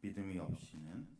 믿음이 없이는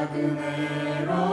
작은 애라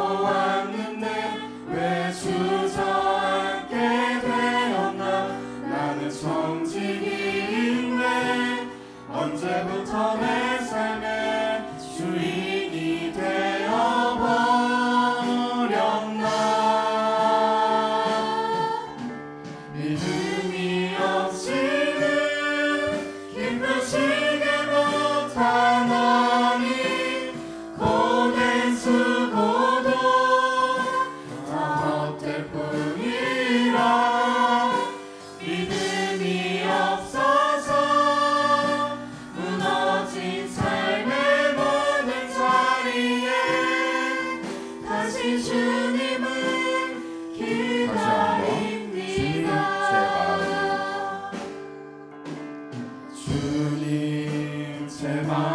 새 마음.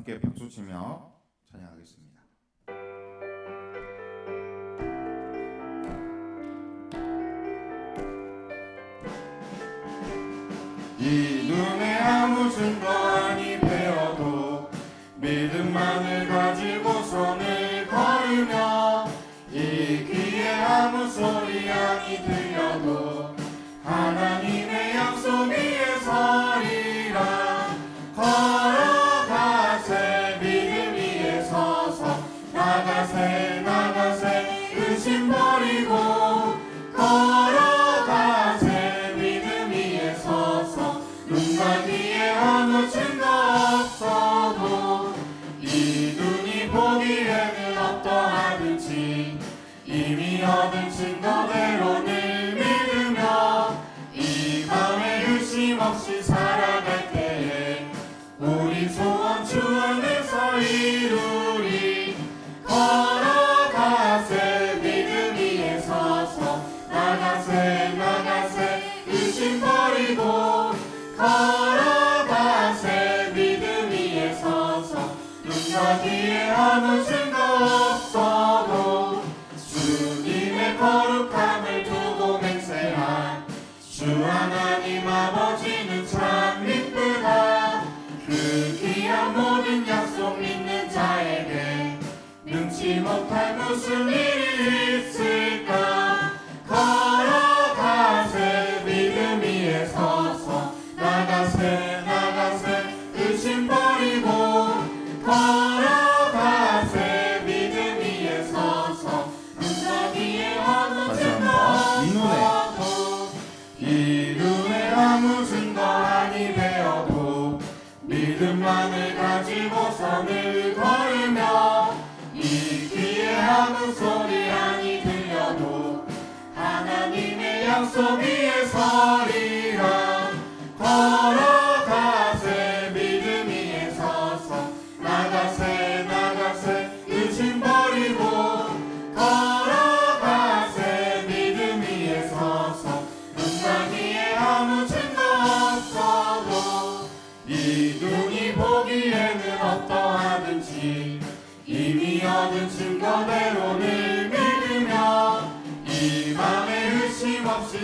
함께 박수 치며 찬양하겠습니다. 이 눈에 아무 증거니 배어도 믿음만을 가지고 손을 걸으며 이 귀에 아무 소리 아니 들려도 계획은 어떠하든지 이미 얻은 증거대로늘 믿으며 이 밤에 의심 없이 살아갈 때에 우리 소원 주 안에서 이루리 걸어가세 믿음 위에 서서 나가세 나가세 의심 버리고 걸어가세 믿음 위에 서서 눈과 귀에 아무 증 아버지는 참 이쁘다 그 귀한 모든 약속 믿는 자에게 능치 못할 무슨 일이 있을까? 하나님의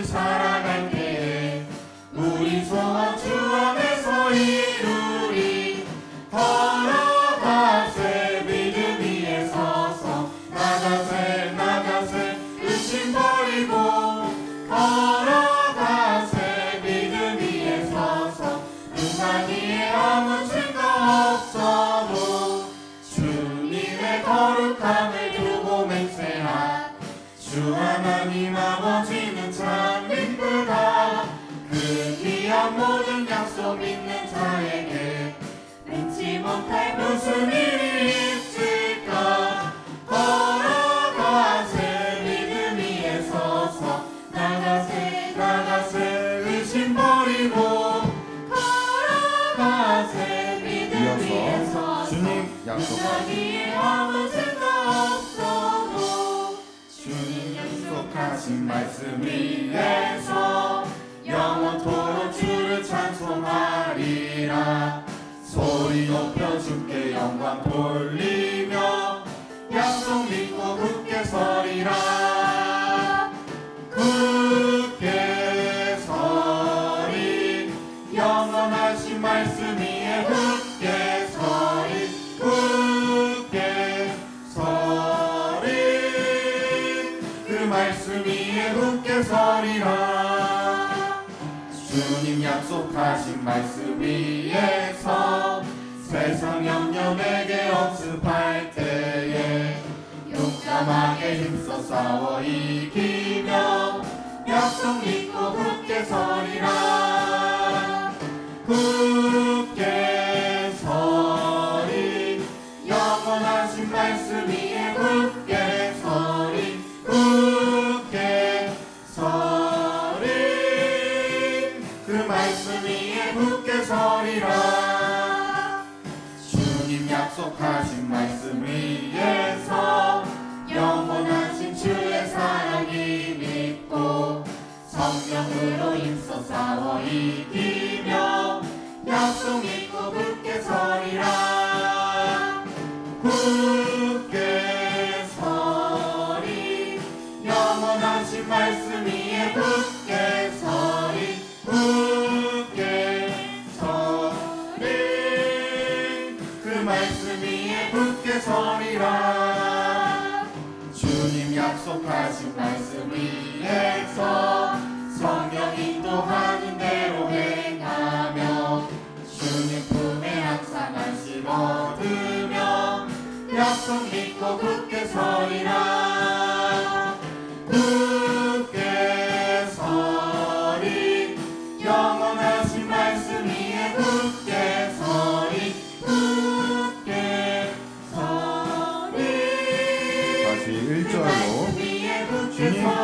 살아갈 때에 우리 소원 주 안에서 이루리 걸어가세 믿음 위에 서서 나가세 나가세 의심 버리고 걸어가세 믿음 위에 서서 눈만 위에 아무 증거 없어도 주님의 거룩함을 두고 맹세한 주 하나님 아버지 모든 약속 믿는 자에게 믿지 못할 무슨 일이 있을까? 걸어가세 믿음 위에 서서 나가세 나가세 의심 버리고 걸어가세 믿음 위에 서서 주님 약속 자기의 아무 생각 없어도 주님 약속하신 말씀 위에서 영원토록 소리 높여 주께 영광 돌리며 약속 믿고 굳게 서리라. 굳게 서리. 영원하신 말씀 위에 굳게 서리. 굳게 서리. 그 말씀 위에 굳게 서리라. 주님 약속하신 말씀 위에서 내게 억습할 때에 용감하게 힘써 싸워 이기며 약속 믿고 굳게 서리라 굳 약속하신 말씀 위에서 성령 인도하는 대로 행하며 주님 품에 항상 안심 얻으며 약속 믿고 굳게 서리라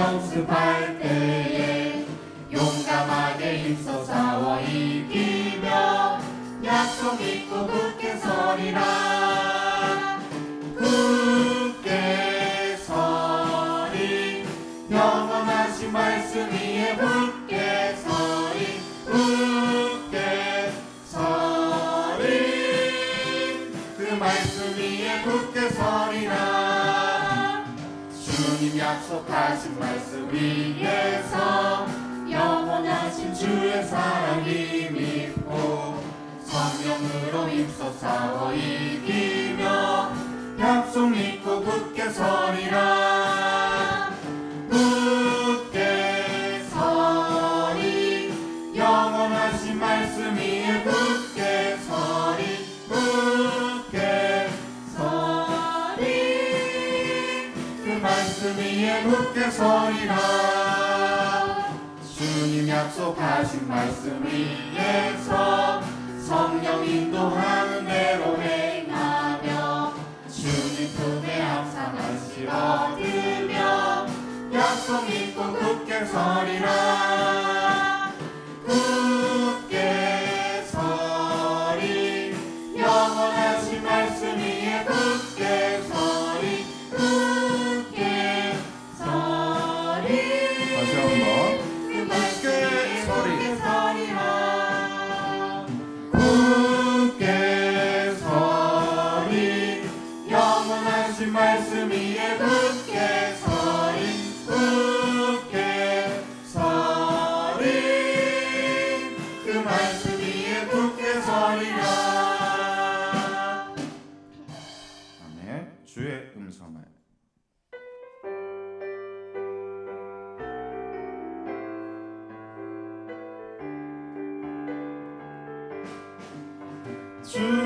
연습할 때에 용감하게 힘써 싸워 이기며 약속 있고 굳게 서리라. 굳게 서리 영원하신 말씀 위에 굳게 서리 굳게 서리. 그 말씀 위에 굳게 서리라. 약속하신 말씀 위에서 영원하신 주의 사랑이 믿고 성령으로 입소사워 이기며 truth.